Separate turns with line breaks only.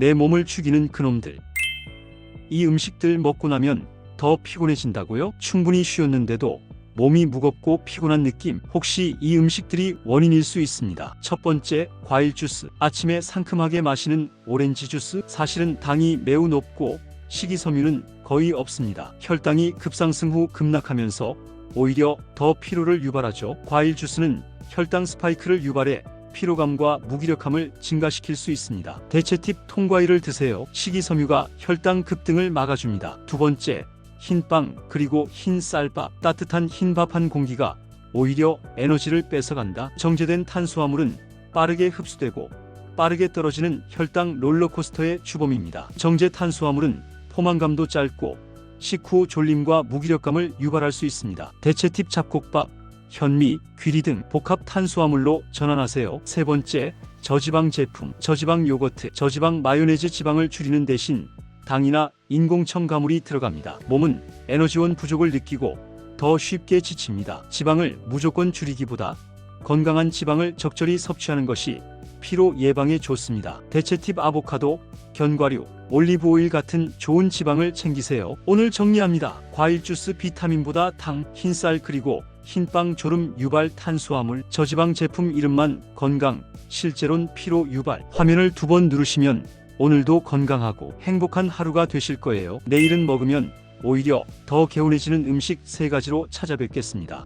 내 몸을 죽이는 그놈들. 이 음식들 먹고 나면 더 피곤해진다고요? 충분히 쉬었는데도 몸이 무겁고 피곤한 느낌. 혹시 이 음식들이 원인일 수 있습니다. 첫 번째, 과일 주스. 아침에 상큼하게 마시는 오렌지 주스. 사실은 당이 매우 높고 식이섬유는 거의 없습니다. 혈당이 급상승 후 급락하면서 오히려 더 피로를 유발하죠. 과일 주스는 혈당 스파이크를 유발해 피로감과 무기력함을 증가시킬 수 있습니다. 대체 팁 통과일을 드세요. 식이섬유가 혈당 급등을 막아줍니다. 두 번째, 흰빵 그리고 흰 쌀밥. 따뜻한 흰 밥 한 공기가 오히려 에너지를 뺏어간다. 정제된 탄수화물은 빠르게 흡수되고 빠르게 떨어지는 혈당 롤러코스터의 주범입니다. 정제 탄수화물은 포만감도 짧고 식후 졸림과 무기력감을 유발할 수 있습니다. 대체 팁 잡곡밥, 현미, 귀리 등 복합 탄수화물로 전환하세요. 세 번째, 저지방 제품, 저지방 요거트, 저지방 마요네즈 지방을 줄이는 대신 당이나 인공 첨가물이 들어갑니다. 몸은 에너지원 부족을 느끼고 더 쉽게 지칩니다. 지방을 무조건 줄이기보다 건강한 지방을 적절히 섭취하는 것이 피로 예방에 좋습니다. 대체 팁 아보카도, 견과류, 올리브 오일 같은 좋은 지방을 챙기세요. 오늘 정리합니다. 과일 주스 비타민보다 당, 흰쌀 그리고 흰빵 졸음 유발 탄수화물, 저지방 제품 이름만 건강, 실제론 피로 유발. 화면을 두 번 누르시면 오늘도 건강하고 행복한 하루가 되실 거예요. 내일은 먹으면 오히려 더 개운해지는 음식 세 가지로 찾아뵙겠습니다.